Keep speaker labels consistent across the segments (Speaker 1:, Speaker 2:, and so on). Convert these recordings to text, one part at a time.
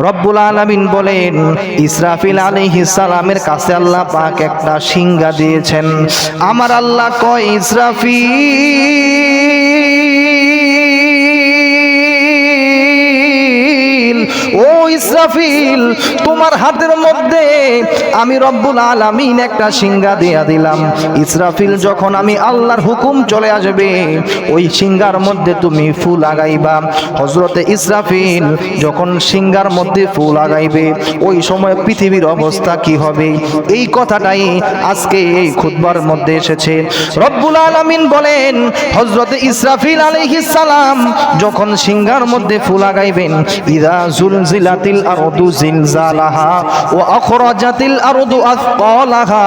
Speaker 1: রব্বুল আলামিন বলেন, ইসরাফিল আলাইহিস সালামের কাছে আল্লাহ পাক একটা সিংহা দিয়েছেন। আমার আল্লাহ কয়, ইসরাফিল! ও ইসরাফিল, তোমার হাতের মধ্যে আমি রব্বুল আলামিন একটা সিংহা দিয়া দিলাম। ইসরাফিল, যখন আমি আল্লাহর হুকুম চলে আসবে, ওই সিংহার মধ্যে তুমি ফুল লাগাইবা হজরতে ইসরাফিল, যখন সিংহার মধ্যে ফুল লাগাইবে ওই সময় পৃথিবীর অবস্থা কি হবে? এই কথাটাই আজকে এই খুতবার মধ্যে এসেছে। রব্বুল আলামিন বলেন হজরতে ইসরাফিল আলাইহিস সালাম, যখন সিংহার মধ্যে ফুল লাগাইবেন ইদা জুলজিলাতিল আরদু জিলজালাহা ওয়া আখরাজাতিল আরদু আথকালাহা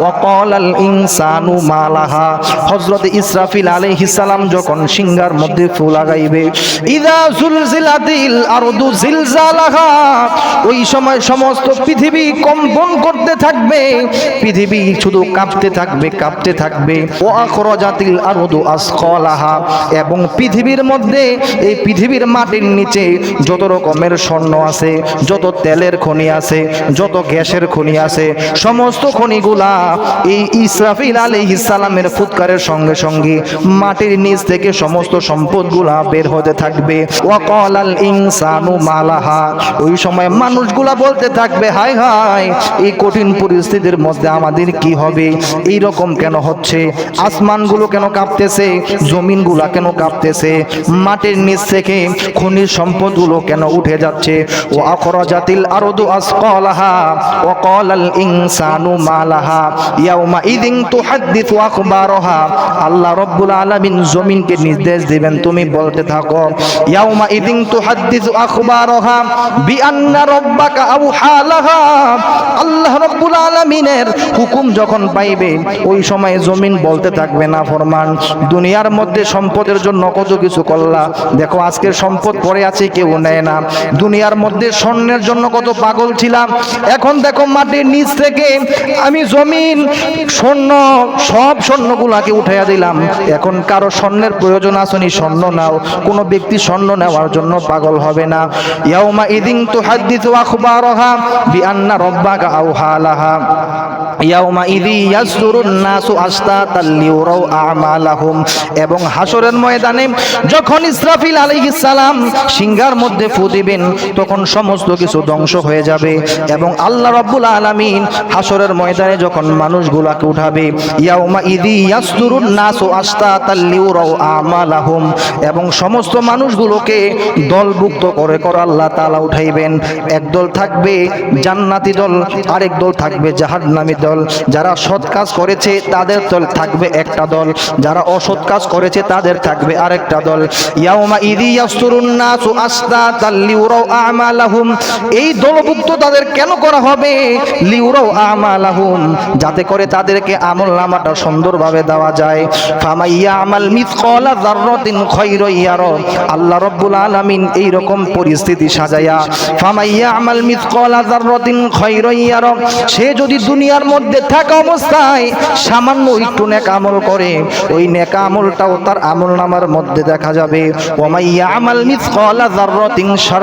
Speaker 1: ওয়া ক্বালাল ইনসানু মা লাহা হযরত ইসরাফিল আলাইহিস সালাম যখন সিংহার মধ্যে ফুল লাগাইবে, ইদা জুলজিলাতিল আরদু জিলজালাহা ওই সময় সমস্ত পৃথিবী কম্পন করতে থাকবে। পৃথিবী শুধু কাঁপতে থাকবে কাঁপতে থাকবে। ও আখরাজাতিল আরদু আসকালাহা এবং পৃথিবীর মধ্যে, এই পৃথিবীর মাটির নিচে যত রকমের স্বর্ণ আছে, যত তেলের খনি আছে, যত গ্যাসের খনি আছে, সমস্ত খনিগুলা এই ইসরাফিল আলাইহিস সালামের ফুৎকারের সঙ্গে সঙ্গে মাটির নিচ থেকে সমস্ত সম্পদগুলা বের হতে থাকবে। ওয়াকালাল ইনসানু মালাহা। ওই সময় মানুষগুলা বলতে থাকবে, হায় হায়, এই কঠিন পরিস্থিতির মধ্যে আমাদের কি হবে? এই রকম কেন হচ্ছে? আসমানগুলো কেন কাঁপতেছে? জমিনগুলা কেন কাঁপতেছে? মাটির নিচ থেকে খনিজ সম্পদগুলো কেন উঠে যাচ্ছে। ও আখরাজাতিল আরদু আসকালাহা ওয়া ক্বালাল ইনসানু মালাহা। ইয়াউমা ইদিন তুহাদ্দিসু আখবারহা। আল্লাহ রব্বুল আলামিন জমিনকে নির্দেশ দিবেন, তুমি বলতে থাকো, ইয়াউমা ইদিন তুহাদ্দিসু আখবারহা বিআন্না রব্বাকা আউহালাহা আল্লাহ রব্বুল আলামিনের হুকুম যখন পাইবে, ওই সময় জমিন বলতে থাকবে, না ফরমান, দুনিয়ার মধ্যে সম্পদের জন্য কত কিছু করলা। দেখো, আজকের সম্পদ পড়ে আছে, কেউ নেয় না। দুনিয়ার মধ্যে স্বর্ণের জন্য কত পাগল ছিলাম। এখন দেখো মাটির নিচ থেকে আমি জমিন, স্বর্ণ, সব স্বর্ণগুলাকে উঠাইয়া দিলাম। এখন কারও স্বর্ণের প্রয়োজন আসনি, স্বর্ণ নাও। কোনো ব্যক্তি স্বর্ণ নেওয়ার জন্য পাগল হবে না। ইয়াউমা ইদিন তুহাদ্দিসু আখবারহা বিআন্না রব্বাকা আমালাহুম। এবং হাসরের ময়দানে যখন ইসরাফিল আলাইহিস সালাম সিংহার মধ্যে ফু দিবেন, তখন সমস্ত কিছু ধ্বংস হয়ে যাবে। এবং আল্লাহ রাব্বুল আলামিন হাসরের ময়দানে যখন মানুষগুলাকে উঠাবে, ইয়াউমা ইদি ইয়াসদুরুন আমালাহুম, এবং সমস্ত মানুষগুলোকে দলভুক্ত করে করে আল্লাহ তাআলা উঠাইবেন। একদল থাকবে জান্নাতি দল, আরেক দল থাকবে জাহান্নামী দল। যারা সৎ কাজ করেছে, তাদের দল থাকবে একটা দল। যারা অসৎ কাজ করেছে, তাদের থাকবে আরেকটা দল। ইয়াউমা ইদি ইয়াসতুরুন নাসু আসতাতাল লিউরাউ আমালাহুম। এই দলভুক্ত তাদের কেন করা হবে? লিউরাউ আমালাহুম, যাতে করে তাদেরকে আমল নামাটা সুন্দরভাবে দেওয়া যায়। ফামাইয়া আমাল মিথকালা যাররাতিন খায়রা ইয়ারা। আল্লাহ রাব্বুল আলামিন এই রকম পরিস্থিতি সাজায়া ফামাইয়া আমাল মিথকালা যাররাতিন খায়রা ইয়ারা। সে যদি দুনিয়ার মধ্যে থাকা অবস্থায় সামান্য একটু নেক আমল করে, ওই নেক আমলটাও তার আমল নামার মধ্যে দেখা যাবে। ওমাইয়া আমাল মিথকালা যাররাতিন শাররা।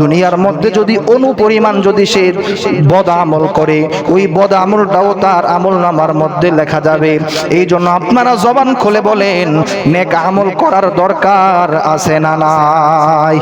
Speaker 1: দুনিয়ার মধ্যে যদি অনুপরিমাণ যদি সে বদ আমল করে, ওই বদ আমলটাও তার আমল নামার মধ্যে লেখা যাবে। এই জন্য আপনারা জবান খুলে বলেন, নেক আমল করার দরকার আছে না নাই?